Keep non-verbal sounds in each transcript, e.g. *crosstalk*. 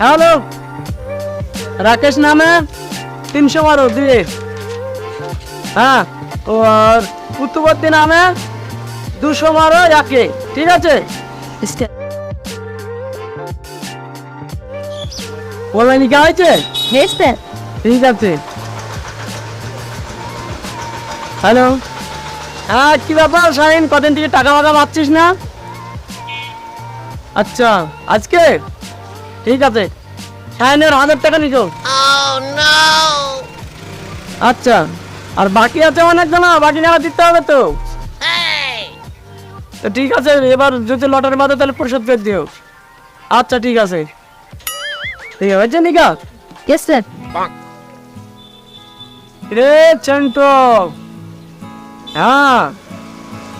Hello? Rakesh নামে? তিনশো বারো দিয়ে। হ্যাঁ আর পুতুবর্তী নামে? দুশো বারো একে। ঠিক আছে? বলবেন কি হয়েছে. ঠিক আছে। হ্যালো? হ্যাঁ কি ব্যাপার শাহিন? কদিন থেকে টাকা ফাকা পাচ্ছিস না? আচ্ছা আজকে? ঠিক আছে। শাহিনের হাজার টাকা নিছো? আচ্ছা আর বাকি আছে অনেক জানা বাকি টাকা দিতে হবে তো। তো ঠিক আছে এবার যদি লটারি বাদে তাহলে পরিশোধ করে দিও। আচ্ছা ঠিক আছে। ঠিক আছে নিকা? Yes, sir. রে চন্টো হ্যাঁ।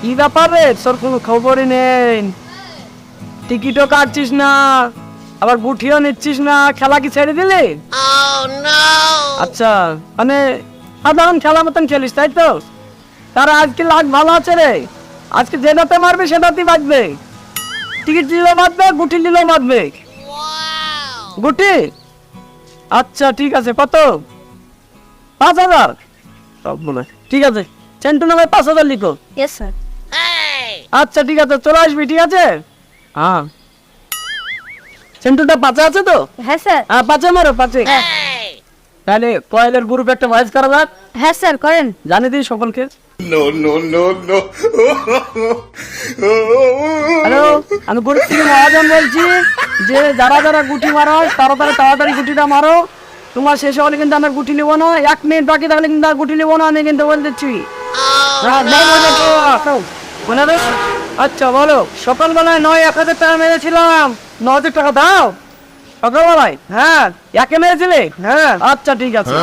কি ব্যাপার রে? তোর কোনো খবরই নেই। টিকিটও কাটছিস না। আবার গুঠিও নিচ্ছিস না? খেলা কি ছেড়ে দিলি? আচ্ছা মানে সাধারণ খেলা মতন খেলিস তাই তো? তার আজকে লাগ ভালো আছে রে। আজকে যেটাতে মারবে সেটাতেই বাঁচবে টিকিট দিলেও বাঁচবে গুটি দিলেও বাঁচবে গুটি আচ্ছা ঠিক আছে কত? পাঁচ হাজার। সব মনে ঠিক আছে চেন্টু নামে পাঁচ হাজার লিখো। আচ্ছা ঠিক আছে চলে আসবি ঠিক আছে? হ্যাঁ। চেন্টুটা পাঁচে আছে তো? হ্যাঁ স্যার। হ্যাঁ পাঁচে মারো পাঁচে। তাহলে কয়েলের গ্রুপে একটা ভয়েস করা যাক হ্যাঁ স্যার করেন। জানি দিই সকলকে। No, no, no, no. Hello আমি গ্রুপ থেকে মহাজন বলছি যে যারা যারা গুটি মারো তাড়াতাড়ি তাড়াতাড়ি গুটিটা মারো। তোমার শেষ হলে কিন্তু আমার গুটি নেব না। এক মিনিট বাকি থাকলে কিন্তু আর গুটি নেব না আমি কিন্তু বলে দিচ্ছি। হ্যাঁ। মনে নেই? আচ্ছা বলো। সকালবেলায় নয় এক হাজার টাকা মেরেছিলাম। ন হাজার টাকা দাও। সকালবেলায় হ্যাঁ একে মেরেছিলে? হ্যাঁ। আচ্ছা ঠিক আছে।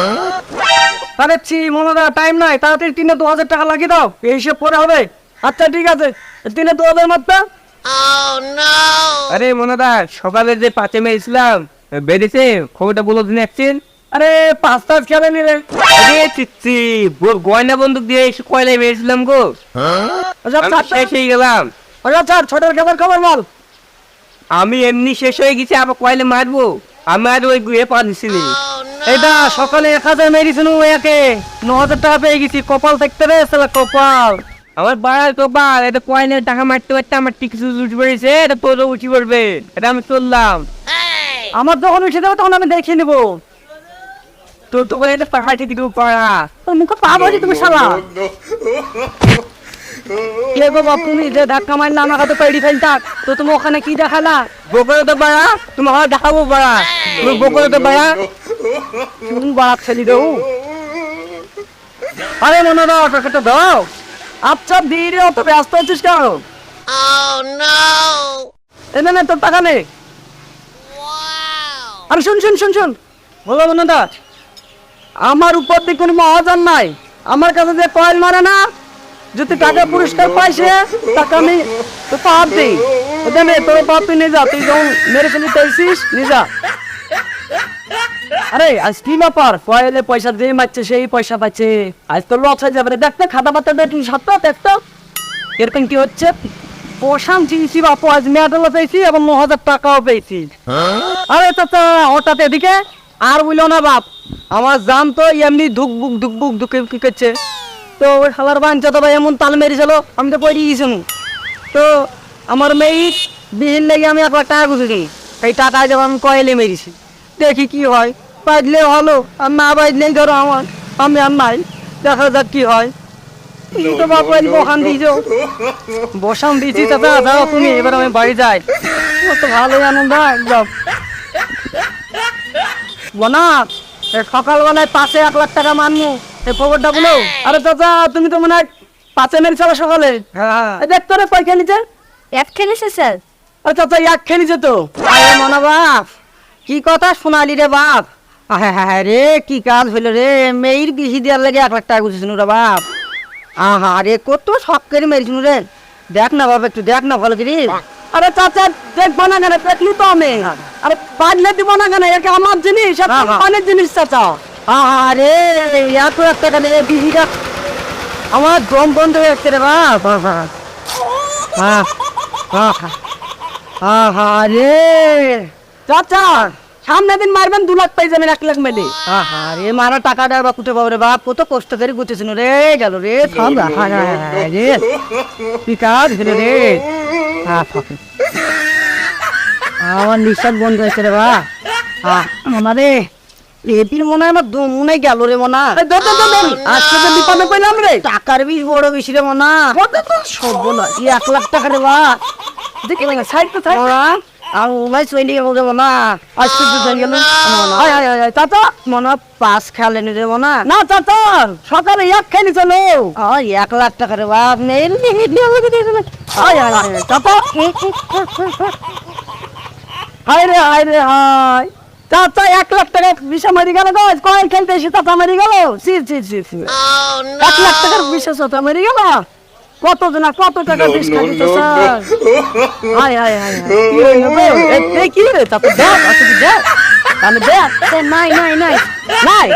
তাহলে ছি মনে দা টাইম নাই তাড়াতাড়ি তিনে দু হাজার টাকা লাগিয়ে দাও এই হিসেব পরে হবে। আচ্ছা ঠিক আছে তিনে দু হাজার মাত্রা আরে মনাদা সকালে যে পাঁচে মেরেছিলাম বেরিয়েছে খবরটা বলো দিন একদিন আরে পাঁচ তাস খেলে নিলে আরে চিচ্ছি গয়না বন্দুক দিয়ে এসে কয়লায় মেরেছিলাম গো। আচ্ছা শেষ হয়ে গেলাম। আচ্ছা ছোটের খবর খবর বল। আমি এমনি শেষ হয়ে গেছি আবার কয়লে মারবো? আমি আর ওই গুয়ে পাচ্ছিনি এটা সকালে এক হাজার মেরেছিল একে। ন হাজার টাকা পেয়ে গেছি কপাল থাকতে রে সালা কপাল। আমার বাড়ার তো বার এটা কয়নের টাকা মারতে পারতে আমার টিকিট উঠে পড়েছে এটা তোরও উঠে পড়বে এটা আমি চললাম। আমার যখন উঠে দেবো তখন আমি দেখে নেব। তোর তো এটা পাহাড় টিকিট পাড়া তোর মুখে পাবো তুমি শালা। *laughs* কে গো বাপ তুমি যে ধাক্কা মারলে পেড়ি ফেলতা? তো তুমি ওখানে কি দেখালা? বকরে তো তোমার দেখাবো পাড়া তুমি বকরে তো পাড়া তুমি ছেলি দেও। আরে মনে দাও দাও। আচ্ছা দিয়ে অত ব্যস্ত আছিস কেন? এনে নে তোর টাকা নেই আরে শুন শুন শুন শুন। বলো মনে দা আমার উপর দিয়ে কোনো মহাজন নাই। আমার কাছে যে কয়েল মারে না যদি টাকা পুরস্কার পাইছে টাকা আমি তো পাপ দিই। ওটা তোর পাপ তুই যা, তুই যখন মেরে ফেলি নিয়ে যা। আরে, আজ কি ব্যাপার? কয়েলে পয়সা দিয়ে মারছে, সেই পয়সা পাচ্ছে। আজ তো লস হয়ে যাবে রে। দেখতে খাতা পাতা দেখ তুই সত্য দেখতো এরকম কি হচ্ছে? পোষান চিনছি বাপু, আজ মেডেলও পেয়েছি এবং ন হাজার টাকাও পেয়েছি। আরে চাচা হঠাৎ এদিকে, আর বলল না বাপ, আমার জান তো এমনি ধুক বুক ধুক বুক ধুকে কি করছে। তো খালার বাঞ্চা তো ভাই এমন তাল মেরেছিল, আমি তো পড়ে গেছি তো আমার মেয়ে বিহিন লেগে আমি এক লাখ টাকা গুছিনি সেই টাকা যখন আমি কয়েলে মেরেছি। দেখি কি হয়, বাজলে ভালো, আর না বাজলে ধরো আমার, আমি আর নাই। দেখা যাক কি হয়। তো বসান বনা সকালবেলায় পাঁচে এক লাখ টাকা মানবো এই খবরটা বলো আরে চাচা তুমি তো মনে হয় পাঁচে সকালে। হ্যাঁ। দেখ কয় খেলিছে? খেলেছে স্যার। আরে চাচা এক খেলিছে তো। আরে মনা বাপ কি কথা শোনালি রে বাপ। হ্যাঁ হ্যাঁ রে কি কাজ হইল রে। মেয়ের বিহি দেওয়ার লাগে এক লাখ টাকা গুছিস রে বাপ। আহা রে কত শখ করে মেরেছিল রে। দেখ না বাবা একটু দেখ না ভালো করে। আরে চাচা দেখব না কেন দেখলি তো আমি আরে পারলে দিব না কেন একে আমার জিনিস অনেক জিনিস চাচা আহা রে এত একটা কেন বিহিটা আমার দম বন্ধ হয়ে যাচ্ছে রে বাপ হ্যাঁ হ্যাঁ আহা রে চাচা সামনে দিন মারবেন দু লাখ পাই যাবেন এক লাখ মেলে আহা রে মারা টাকাটা বা কুটে পাবো রে বাপ কত কষ্ট করে গুতেছিল রে গেল রে থাম হায় হায় হায় রে হলো রে হ্যাঁ আমার নিঃশ্বাস বন্ধ হয়েছে রে বা। আমারে এপির মনে হয় আমার দম মনে গেল রে মনা। আজকে তো বিপদে পেলাম রে। টাকার বিষ বড় বেশি রে মনা। সব না এক লাখ টাকা রে বা। দেখে সাইড তো থাক আর ওলাই চলে গেল চলে গেল। হায় মনে পাঁচ খেলেনি রে মনা না। চাচা সকালে এক খেলি চলো আর এক লাখ টাকা রে বাপ নেই হায় রে হায় রে হায়। চাচা এক লাখ টাকা বিষা মারি গেল গো। কয়েন খেলতে এসে চাচা মারি গেল। সি সি সি সি এক লাখ টাকার বিষা চাচা মারি গেল। কত জন কত টাকা বিষ খালি চাচা হায় হায় হায় হায়। কি রে চাচা দেখ আসলে দেখ। আমি দেখ নাই নাই নাই। নাই।